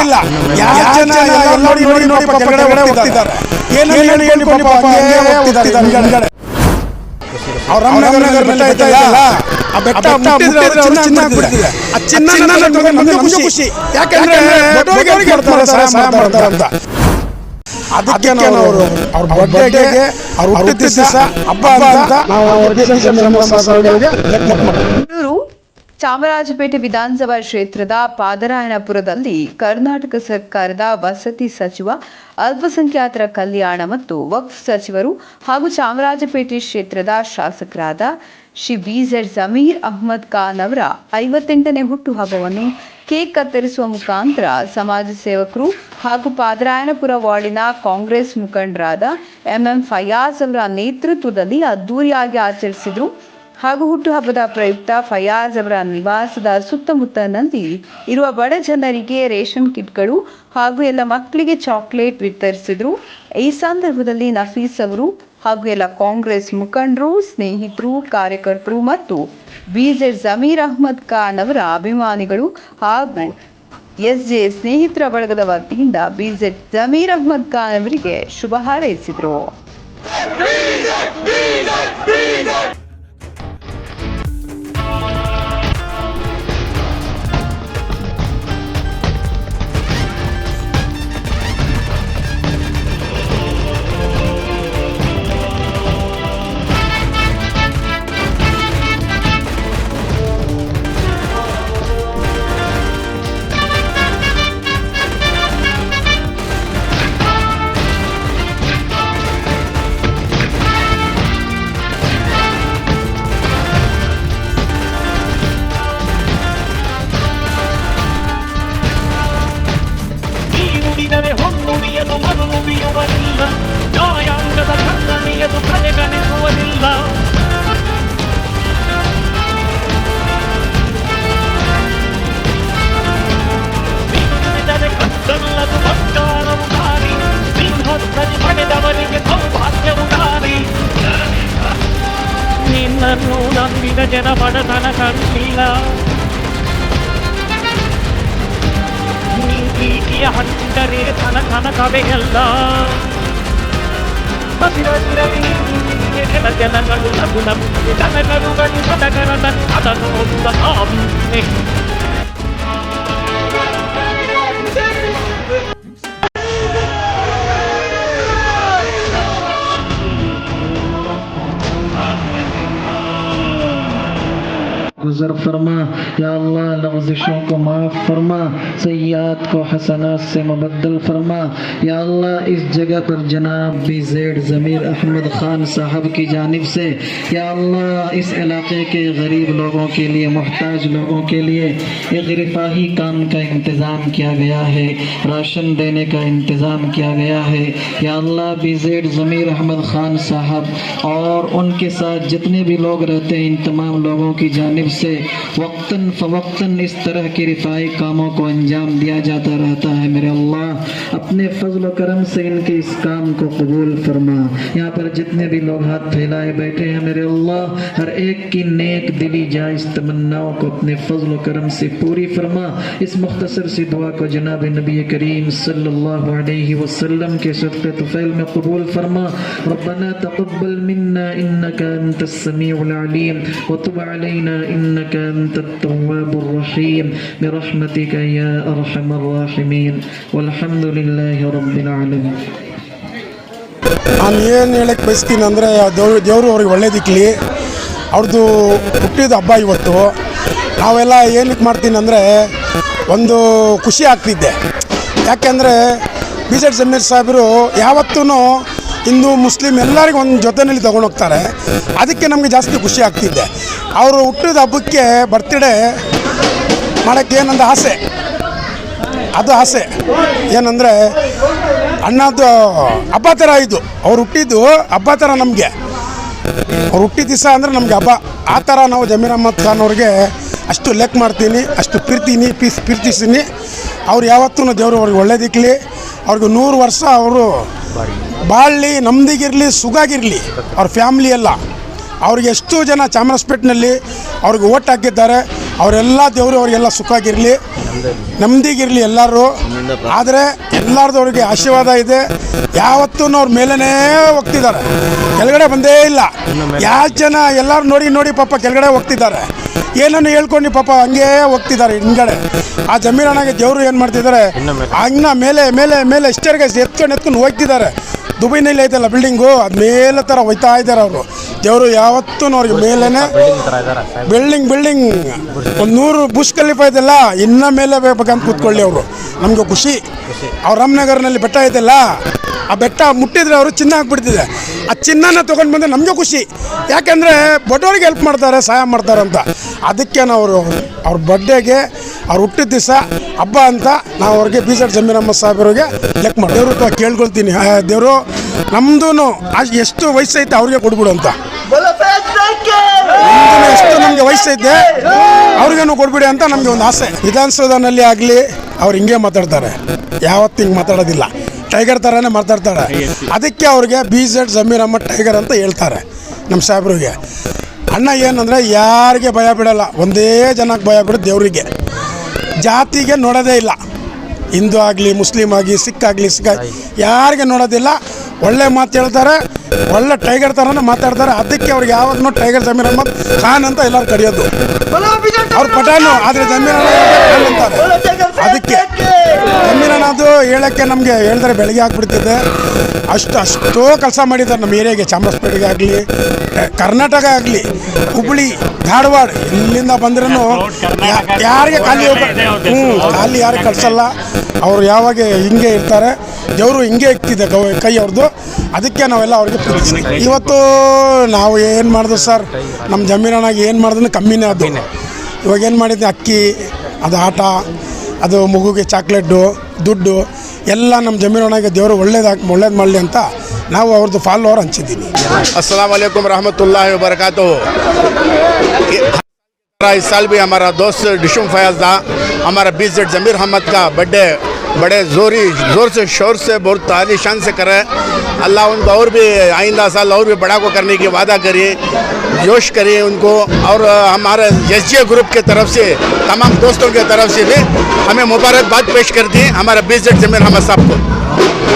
ಇಲ್ಲ. ಯಾವ ಎಲ್ಲ ನೋಡಿ ನೋಡಿ ನೋಡಿ ಹೋಗ್ತಿದ್ದಾರೆ. ಅವ್ರ ರಾಮನಗರ ಬೆಟ್ಟ ಐತಲ್ಲ ಆ ಬೆಟ್ಟ ಅವ್ರು ಚಿನ್ನ ಆಗ್ಬಿಡ್ತಿದೆ ಆ ಚಿನ್ನ ಖುಷಿ. ಯಾಕಂದ್ರೆ ಕೊಡ್ತಾರೆ ಸಹಾಯ ಮಾಡ್ತಾರೆ ಅಂತ. ಅದಕ್ಕೆ ನಾವು ಅವ್ರ ಬರ್ಡೇಗೆ ಅವ್ರ ಹುಟ್ಟಿದ ದಿವಸ ಹಬ್ಬ ಅಂತ. ಚಾಮರಾಜಪೇಟೆ ವಿಧಾನಸಭಾ ಕ್ಷೇತ್ರದ ಪಾದರಾಯನಪುರದಲ್ಲಿ ಕರ್ನಾಟಕ ಸರ್ಕಾರದ ವಸತಿ ಸಚಿವ, ಅಲ್ಪಸಂಖ್ಯಾತರ ಕಲ್ಯಾಣ ಮತ್ತು ವಕ್ಫ್ ಸಚಿವರು ಹಾಗೂ ಚಾಮರಾಜಪೇಟೆ ಕ್ಷೇತ್ರದ ಶಾಸಕರಾದ ಶ್ರೀ ಬಿಝೆಡ್ ಜಮೀರ್ ಅಹ್ಮದ್ ಖಾನ್ ಅವರ ಐವತ್ತೆಂಟನೇ ಹುಟ್ಟುಹಬ್ಬವನ್ನು ಕೇಕ್ ಕತ್ತರಿಸುವ ಮುಖಾಂತರ ಸಮಾಜ ಸೇವಕರು ಹಾಗೂ ಪಾದರಾಯನಪುರ ವಾರ್ಡಿನ ಕಾಂಗ್ರೆಸ್ ಮುಖಂಡರಾದ ಎಂಎಂ ಫಯಾಜ್ ಅವರ ನೇತೃತ್ವದಲ್ಲಿ ಅದ್ದೂರಿಯಾಗಿ ಆಚರಿಸಿದರು. ಹಾಗೂ ಹುಟ್ಟುಹಬ್ಬದ ಪ್ರಯುಕ್ತ ಫಯಾಜ್ ಅವರ ನಿವಾಸದ ಸುತ್ತಮುತ್ತಲಿನಲ್ಲಿ ಇರುವ ಬಡ ಜನರಿಗೆ ರೇಷನ್ ಕಿಟ್ಗಳು ಹಾಗೂ ಎಲ್ಲ ಮಕ್ಕಳಿಗೆ ಚಾಕ್ಲೇಟ್ ವಿತರಿಸಿದರು. ಈ ಸಂದರ್ಭದಲ್ಲಿ ನಫೀಸ್ ಅವರು ಹಾಗೂ ಎಲ್ಲ ಕಾಂಗ್ರೆಸ್ ಮುಖಂಡರು, ಸ್ನೇಹಿತರು, ಕಾರ್ಯಕರ್ತರು ಮತ್ತು ಬಿಜೆ ಜಮೀರ್ ಅಹ್ಮದ್ ಖಾನ್ ಅವರ ಅಭಿಮಾನಿಗಳು ಹಾಗೂ ಎಸ್ ಜೆ ಸ್ನೇಹಿತರ ಬಳಗದ ವತಿಯಿಂದ ಬಿಜೆಡ್ ಜಮೀರ್ ಅಹ್ಮದ್ ಖಾನ್ ಅವರಿಗೆ ಶುಭ ಹಾರೈಸಿದರು. ನಂಬಿದ ಜನ ಬಡತನ ಕಂಡಿಲ್ಲ ನೀತಿಯ ಹಂಚಿದರೆ ತನ ಕನಕವೆಯಲ್ಲ ಹಸಿರಸಿರಲಿ ಕೆಲ ಜನಗಳು ನಗು ನಗು ಜನಗರುಗಳು ಸಡಗರ ಅದನ್ನು گزر فرما، یا اللہ لغزشوں کو معاف فرما سیاحت کو حسنات سے مبدل فرما۔ یا اللہ، اس جگہ پر جناب بی زیڈ ضمیر احمد خان صاحب کی جانب سے۔ یا اللہ، اس علاقے کے غریب لوگوں کے لیے، محتاج لوگوں کے لیے ایک رفاہی کام کا انتظام کیا گیا ہے، راشن دینے کا انتظام کیا گیا ہے۔ یا اللہ بی زیڈ ضمیر احمد خان صاحب اور ان کے ساتھ جتنے بھی لوگ رہتے ہیں، ان تمام لوگوں کی جانب سے سے وقتاً فوقتاً اس طرح کی رفائی کاموں کو انجام دیا جاتا رہتا ہے۔ میرے اللہ، اپنے فضل و کرم سے ان کے اس کام کو قبول فرما۔ یہاں پر جتنے بھی لوگ ہاتھ پھیلائے بیٹھے ہیں، میرے اللہ، ہر ایک کی نیک دلی جائز تمناؤں کو اپنے فضل و کرم سے پوری فرما۔ اس مختصر سی دعا کو جناب نبی کریم صلی اللہ علیہ وسلم کے صدقے طفیل میں قبول فرما۔ ربنا تقبل منا انکا انت السمیع العلیم۔ وطب علینا ان إنك أنت التواب الرحيم. برحمتك يا أرحم الراحمين. والحمد لله رب العالمين. ನಾನು ಏನು ಹೇಳಕ್ಕೆ ಬಯಸ್ತೀನಿ ಅಂದರೆ ದೇವ್ರು ದೇವರು ಅವ್ರಿಗೆ ಒಳ್ಳೇದಿಕ್ಕಲಿ ಅವ್ರದ್ದು ಹುಟ್ಟಿದ ಹಬ್ಬ ಇವತ್ತು. ನಾವೆಲ್ಲ ಏನಕ್ಕೆ ಮಾಡ್ತೀನಿ ಅಂದರೆ, ಒಂದು ಖುಷಿ ಆಗ್ತಿದ್ದೆ. ಯಾಕೆಂದರೆ, ಬಿ ಜೆಡ್ ಸಮೀರ್ ಸಾಹೇಬರು ಯಾವತ್ತೂ ಹಿಂದೂ, ಮುಸ್ಲಿಂ ಎಲ್ಲರಿಗೂ ಒಂದು ಜೊತೆಯಲ್ಲಿ ತೊಗೊಂಡೋಗ್ತಾರೆ ಅದಕ್ಕೆ ನಮಗೆ ಜಾಸ್ತಿ ಖುಷಿ ಆಗ್ತಿದ್ದೆ ಅವರು ಹುಟ್ಟಿದ ಹಬ್ಬಕ್ಕೆ ಬರ್ತ್ಡೇ ಮಾಡೋಕ್ಕೆ ಏನೊಂದು ಆಸೆ? ಅದು ಆಸೆ. ಏನಂದರೆ ಅಣ್ಣದ್ದು ಹಬ್ಬ ಥರ ಇದು. ಅವ್ರು ಹುಟ್ಟಿದ್ದು ಹಬ್ಬ ಥರ ನಮಗೆ. ಅವ್ರು ಹುಟ್ಟಿದ ದಿವಸ ಅಂದರೆ ನಮಗೆ ಹಬ್ಬ. ಆ ಥರ ನಾವು ಜಮೀರ್ ಅಹಮದ್ ಖಾನ್ ಅವ್ರಿಗೆ ಅಷ್ಟು ಲೆಕ್ ಮಾಡ್ತೀನಿ, ಅಷ್ಟು ಪ್ರೀತೀನಿ ಪೀಸ್ ಪ್ರೀತಿಸ್ತೀನಿ. ಅವ್ರು ಯಾವತ್ತೂ ದೇವರು ಅವ್ರಿಗೆ ಒಳ್ಳೇದಿಕ್ಲಿ. ಅವ್ರಿಗೆ ನೂರು ವರ್ಷ ಅವರು ಬಾಳಲಿ ನಮ್ದಿಗಿರಲಿ, ಸುಗಾಗಿರಲಿ, ಅವ್ರ ಫ್ಯಾಮ್ಲಿ ಎಲ್ಲ. ಅವ್ರಿಗೆ ಎಷ್ಟು ಜನ ಚಾಮರಾಜಪೇಟ್ನಲ್ಲಿ ಅವ್ರಿಗೆ ಓಟ್ ಹಾಕಿದ್ದಾರೆ. ಅವರೆಲ್ಲ ದೇವರು ಅವರಿಗೆಲ್ಲ ಸುಖವಾಗಿರಲಿ. ನೆಮ್ಮದಿಗಿರಲಿ ಎಲ್ಲರೂ. ಆದರೆ ಎಲ್ಲರದವ್ರಿಗೆ ಆಶೀರ್ವಾದ ಇದೆ. ಯಾವತ್ತೂ ಅವ್ರ ಮೇಲೇ ಹೋಗ್ತಿದ್ದಾರೆ. ಕೆಳಗಡೆ ಬಂದೇ ಇಲ್ಲ. ಯಾವ ಜನ ಎಲ್ಲರೂ ನೋಡಿ ನೋಡಿ ಪಾಪ ಕೆಳಗಡೆ ಹೋಗ್ತಿದ್ದಾರೆ. ಏನನ್ನು ಹೇಳ್ಕೊಂಡು ಪಾಪ ಹಂಗೇ ಹೋಗ್ತಿದ್ದಾರೆ ಹಿಂಗಡೆ ಆ ಜಮೀರಣ್ಣಗೆ ದೇವರು ಏನು ಮಾಡ್ತಿದ್ದಾರೆ? ಅಣ್ಣ ಮೇಲೆ. ಮೇಲೆ ಮೇಲೆ ಎಷ್ಟರಿಗೆ ಎತ್ಕೊಂಡು ಎತ್ಕೊಂಡು ಹೋಗ್ತಿದ್ದಾರೆ. ದುಬೈನಲ್ಲಿ ಐತಲ್ಲ ಬಿಲ್ಡಿಂಗು ಅದು ಮೇಲೆ ಥರ ಹೋಯ್ತಾ ಇದ್ದಾರೆ ಅವರು. ದೇವರು ಯಾವತ್ತೂ ಅವ್ರಿಗೆ ಮೇಲೇ ಬಿಲ್ಡಿಂಗ್ ಬಿಲ್ಡಿಂಗ್ ಒಂದು ನೂರು ಬುಷ್ ಕಲಿಫ ಇದೆಲ್ಲ ಇನ್ನ ಮೇಲೆ ಬೇಕಂತ ಕೂತ್ಕೊಳ್ಳಿ ಅವರು. ನಮಗೆ ಖುಷಿ. ಅವ್ರ ರಾಮನಗರ್ನಲ್ಲಿ ಬೆಟ್ಟ ಐತಲ್ಲ ಆ ಬೆಟ್ಟ ಮುಟ್ಟಿದ್ರೆ ಅವರು ಚಿನ್ನ ಹಾಕ್ಬಿಡ್ತಿದೆ. ಆ ಚಿನ್ನನ ತೊಗೊಂಡು ಬಂದರೆ ನಮಗೆ ಖುಷಿ. ಯಾಕೆಂದರೆ ಬಡವರಿಗೆ ಹೆಲ್ಪ್ ಮಾಡ್ತಾರೆ ಸಹಾಯ ಮಾಡ್ತಾರೆ ಅಂತ. ಅದಕ್ಕೆ ನಾವು ಅವರು ಅವ್ರ ಬರ್ಡೇಗೆ ಅವ್ರು ಹುಟ್ಟಿದ ದಿವಸ ಹಬ್ಬ ಅಂತ ನಾವು ಅವ್ರಿಗೆ ಬಿ ಜೆಡ್ ಜಮೀರಮ್ಮ ಸಾಹೇಬರಿಗೆ ಲೆಕ್ಕ ಮಾಡಿ ದೇವ್ರ ಹತ್ರ ಕೇಳ್ಕೊಳ್ತೀನಿ. ದೇವರು ನಮ್ಮದು ಎಷ್ಟು ವಯಸ್ಸೈತೆ ಅವ್ರಿಗೆ ಕೊಡ್ಬಿಡು ಅಂತ. ಎಷ್ಟು ನಮಗೆ ವಯಸ್ಸೈತೆ ಅವ್ರಿಗೇನು ಕೊಡ್ಬಿಡಿ ಅಂತ ನಮಗೆ ಒಂದು ಆಸೆ. ವಿಧಾನಸೌಧನಲ್ಲಿ ಆಗಲಿ ಅವ್ರು ಹಿಂಗೆ ಮಾತಾಡ್ತಾರೆ. ಯಾವತ್ತು ಹಿಂಗೆ ಮಾತಾಡೋದಿಲ್ಲ. ಟೈಗರ್ ಥರನೇ ಮಾತಾಡ್ತಾರೆ. ಅದಕ್ಕೆ ಅವ್ರಿಗೆ ಬಿ ಜೆಡ್ ಜಮೀರಮ್ಮ ಟೈಗರ್ ಅಂತ ಹೇಳ್ತಾರೆ ನಮ್ಮ ಸಾಹೇಬ್ರಿಗೆ. ಅಣ್ಣ ಏನಂದರೆ ಯಾರಿಗೆ ಭಯ ಬಿಡಲ್ಲ. ಒಂದೇ ಜನಕ್ಕೆ ಭಯ ಬಿಡೋದು ದೇವರಿಗೆ. ಜಾತಿಗೆ ನೋಡೋದೇ ಇಲ್ಲ. ಹಿಂದೂ ಆಗಲಿ ಮುಸ್ಲಿಮ್ ಆಗಲಿ ಸಿಖ್ ಆಗಲಿ ಸಿಖ್ ಯಾರಿಗೆ ನೋಡೋದಿಲ್ಲ. ಒಳ್ಳೆ ಮಾತು ಹೇಳ್ತಾರೆ ಒಳ್ಳೆ ಟೈಗರ್ ಥರನೇ ಮಾತಾಡ್ತಾರೆ. ಅದಕ್ಕೆ ಅವ್ರಿಗೆ ಯಾವಾಗಲೂ ಟೈಗರ್ ಜಮೀರ್ ಅಹಮದ್ ಖಾನ್ ಅಂತ ಎಲ್ಲರೂ ಕರೆಯೋದು. ಅವ್ರ ಪಠಾನು ಆದರೆ ಜಮೀರ್ ಖಾನ್ ಅಂತಾರೆ ಅದಕ್ಕೆ ಜಮೀರ್ ಅದು ಹೇಳೋಕ್ಕೆ ನಮಗೆ ಹೇಳಿದ್ರೆ ಬೆಳಗ್ಗೆ ಆಗ್ಬಿಡ್ತಿದೆ. ಅಷ್ಟು ಅಷ್ಟೋ ಕೆಲಸ ಮಾಡಿದ್ದಾರೆ ನಮ್ಮ ಏರಿಯಾಗೆ ಚಾಮರಾಜಪೇಟೆಗೆ ಆಗಲಿ ಕರ್ನಾಟಕ ಆಗಲಿ ಹುಬ್ಳಿ ಧಾರವಾಡ ಇಲ್ಲಿಂದ ಬಂದ್ರೂ ಯಾರಿಗೆ ಖಾಲಿ ಹ್ಞೂ ಖಾಲಿ ಯಾರು ಕಳ್ಸಲ್ಲ. ಅವ್ರು ಯಾವಾಗ ಹಿಂಗೆ ಇರ್ತಾರೆ ದೇವರು ಹಿಂಗೆ ಇಕ್ತಿದೆ ಗೌ ಕೈ ಅವ್ರದ್ದು ಅದಕ್ಕೆ ನಾವೆಲ್ಲ ಅವ್ರಿಗೆ ಪ್ರೀತಿಸ್ತೀವಿ ಇವತ್ತು ನಾವು ಏನು ಮಾಡಿದ್ರು ಸರ್ ನಮ್ಮ ಜಮೀನಾಗ ಏನು ಮಾಡಿದ್ರು ಕಮ್ಮಿನೇ ಅದು ಇವಾಗ ಏನು ಮಾಡಿದ್ದೆ ಅಕ್ಕಿ ಅದು ಆಟ ಅದು ಮಗುಗೆ ಚಾಕ್ಲೇಟು ದುಡ್ಡು ಎಲ್ಲ ನಮ್ಮ ಜಮೀನೊಳಗೆ ದೇವರು ಒಳ್ಳೇದಾಗಿ ಒಳ್ಳೇದು ಮಾಡಲಿ ಅಂತ ನಾವು ಅವ್ರದ್ದು ಫಾಲೋವರ್ ಹಂಚಿದ್ದೀನಿ अस्सलाम वालेकुम रहमतुल्लाहि व बरकातहू इस साल भी हमारा दोस्त डिशुम फयाज था हमारा बीस जेड जमीर अहमद का बर्थडे بڑے زوری زور سے، شور سے، بہت تعلی شان سے کریں اللہ ان کو اور بھی آئندہ سال اور بھی بڑا کو کرنے کی وعدہ کریے، جوش کریے ان کو۔ اور ہمارے ایس جی گروپ کے طرف سے، تمام دوستوں کے طرف سے بھی ہمیں مبارکباد پیش کر دیں۔ ہمارا بیزٹ زمین احمد صاحب کو۔